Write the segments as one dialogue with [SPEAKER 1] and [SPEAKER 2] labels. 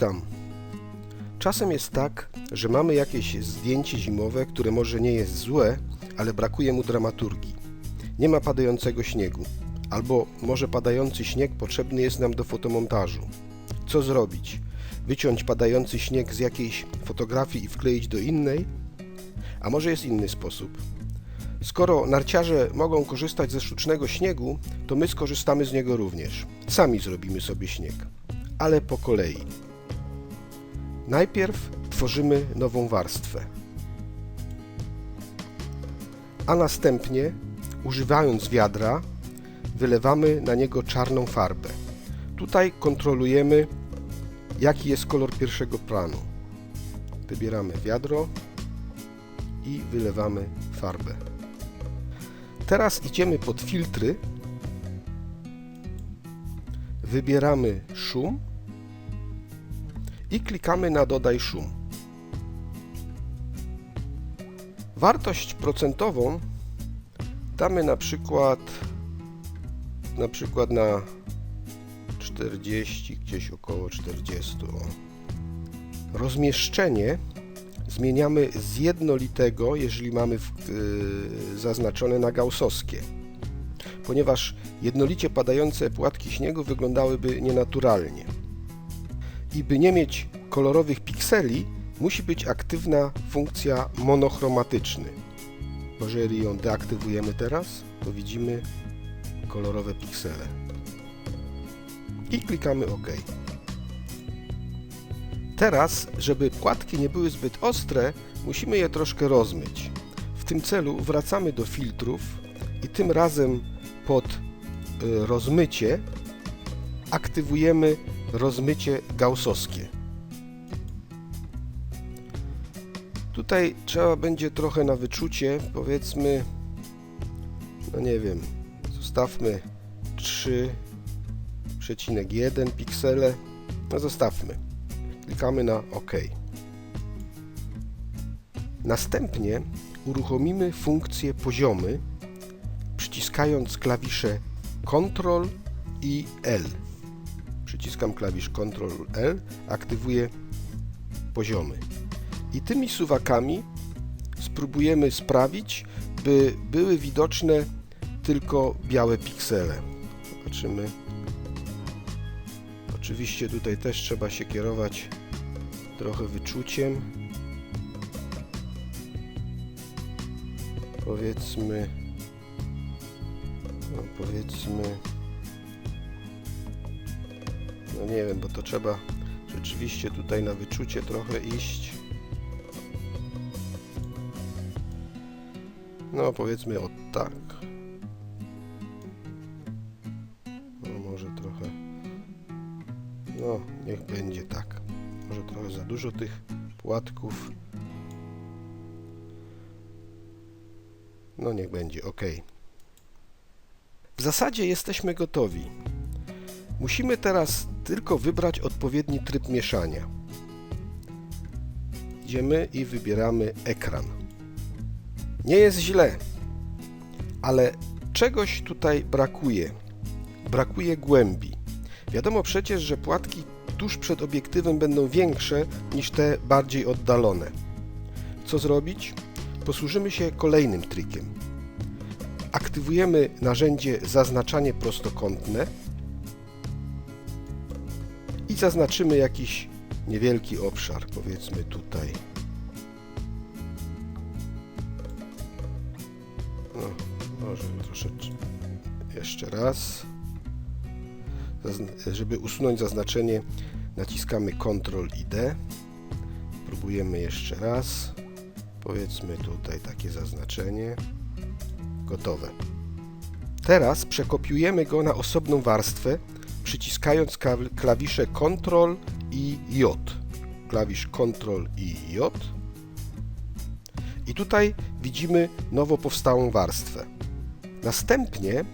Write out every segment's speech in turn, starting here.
[SPEAKER 1] Witam. Czasem jest tak, że mamy jakieś zdjęcie zimowe, które może nie jest złe, ale brakuje mu dramaturgii. Nie ma padającego śniegu, albo może padający śnieg potrzebny jest nam do fotomontażu. Co zrobić? Wyciąć padający śnieg z jakiejś fotografii i wkleić do innej? A może jest inny sposób? Skoro narciarze mogą korzystać ze sztucznego śniegu, to my skorzystamy z niego również. Sami zrobimy sobie śnieg, ale po kolei. Najpierw tworzymy nową warstwę, a następnie, używając wiadra, wylewamy na niego czarną farbę. Tutaj kontrolujemy, jaki jest kolor pierwszego planu. Wybieramy wiadro i wylewamy farbę. Teraz idziemy pod filtry, wybieramy szum i klikamy na dodaj szum. Wartość procentową damy na przykład na przykład na 40, gdzieś około 40. O. Rozmieszczenie zmieniamy z jednolitego, jeżeli mamy yy, zaznaczone na gaussowskie, ponieważ jednolicie padające płatki śniegu wyglądałyby nienaturalnie. I by nie mieć kolorowych pikseli, musi być aktywna funkcja monochromatyczny. Jeżeli ją deaktywujemy teraz, to widzimy kolorowe piksele. I klikamy OK. Teraz, żeby płatki nie były zbyt ostre, musimy je troszkę rozmyć. W tym celu wracamy do filtrów i tym razem pod y, rozmycie aktywujemy rozmycie gaussowskie. Tutaj trzeba będzie trochę na wyczucie, powiedzmy, no nie wiem, zostawmy 3,1 piksele, no zostawmy. Klikamy na OK. Następnie uruchomimy funkcję poziomy, przyciskając klawisze Ctrl i L. Przyciskam klawisz Ctrl L, aktywuję poziomy. I tymi suwakami spróbujemy sprawić, by były widoczne tylko białe piksele. Zobaczymy. Oczywiście tutaj też trzeba się kierować trochę wyczuciem. Powiedzmy, no powiedzmy, no nie wiem, bo to trzeba rzeczywiście tutaj na wyczucie trochę iść. No powiedzmy o tak. No może trochę. No, niech będzie tak. Może trochę za dużo tych płatków. No niech będzie, ok. W zasadzie jesteśmy gotowi. Musimy teraz tylko wybrać odpowiedni tryb mieszania. Idziemy i wybieramy ekran. Nie jest źle, ale czegoś tutaj brakuje. Brakuje głębi. Wiadomo przecież, że płatki tuż przed obiektywem będą większe niż te bardziej oddalone. Co zrobić? Posłużymy się kolejnym trikiem. Aktywujemy narzędzie zaznaczanie prostokątne zaznaczymy jakiś niewielki obszar, powiedzmy tutaj. No, może troszeczkę jeszcze raz. Żeby usunąć zaznaczenie, naciskamy Ctrl i D. Próbujemy jeszcze raz. Powiedzmy tutaj takie zaznaczenie. Gotowe. Teraz przekopiujemy go na osobną warstwę, przyciskając klawisze Ctrl i J. Klawisz Ctrl i J. I tutaj widzimy nowo powstałą warstwę. Następnie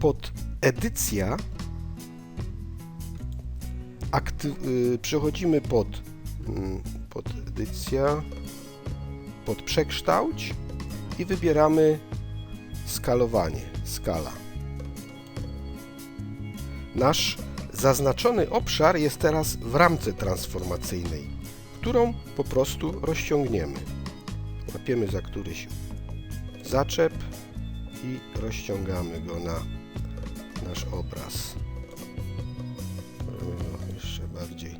[SPEAKER 1] pod edycja y, przechodzimy pod, mm, pod edycja, pod przekształć i wybieramy skalowanie, skala. Nasz Zaznaczony obszar jest teraz w ramce transformacyjnej, którą po prostu rozciągniemy. Łapiemy za któryś zaczep i rozciągamy go na nasz obraz. Jeszcze bardziej.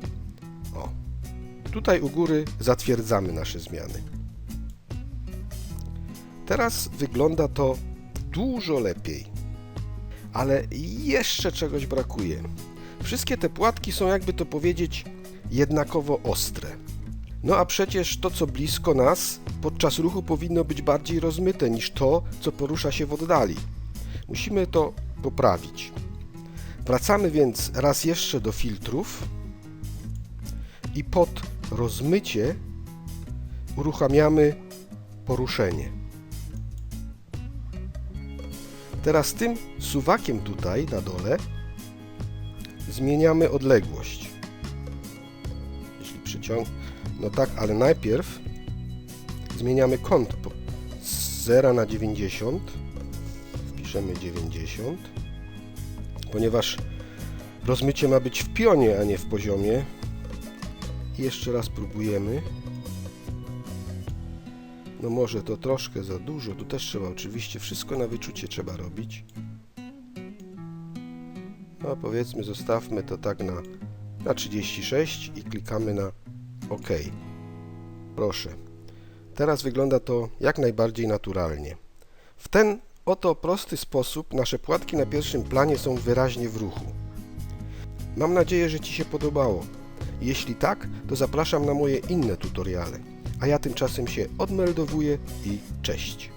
[SPEAKER 1] O. Tutaj u góry zatwierdzamy nasze zmiany. Teraz wygląda to dużo lepiej. Ale jeszcze czegoś brakuje. Wszystkie te płatki są, jakby to powiedzieć, jednakowo ostre. No a przecież to, co blisko nas, podczas ruchu powinno być bardziej rozmyte niż to, co porusza się w oddali. Musimy to poprawić. Wracamy więc raz jeszcze do filtrów i pod rozmycie uruchamiamy poruszenie. Teraz tym suwakiem tutaj na dole zmieniamy odległość. Jeśli przyciąg... No tak, ale najpierw zmieniamy kąt z 0 na 90. Wpiszemy 90. Ponieważ rozmycie ma być w pionie, a nie w poziomie. I jeszcze raz próbujemy. No może to troszkę za dużo. Tu też trzeba oczywiście wszystko na wyczucie trzeba robić. No powiedzmy zostawmy to tak na, na 36 i klikamy na OK. Proszę. Teraz wygląda to jak najbardziej naturalnie. W ten oto prosty sposób nasze płatki na pierwszym planie są wyraźnie w ruchu. Mam nadzieję, że Ci się podobało. Jeśli tak, to zapraszam na moje inne tutoriale. A ja tymczasem się odmeldowuję i cześć.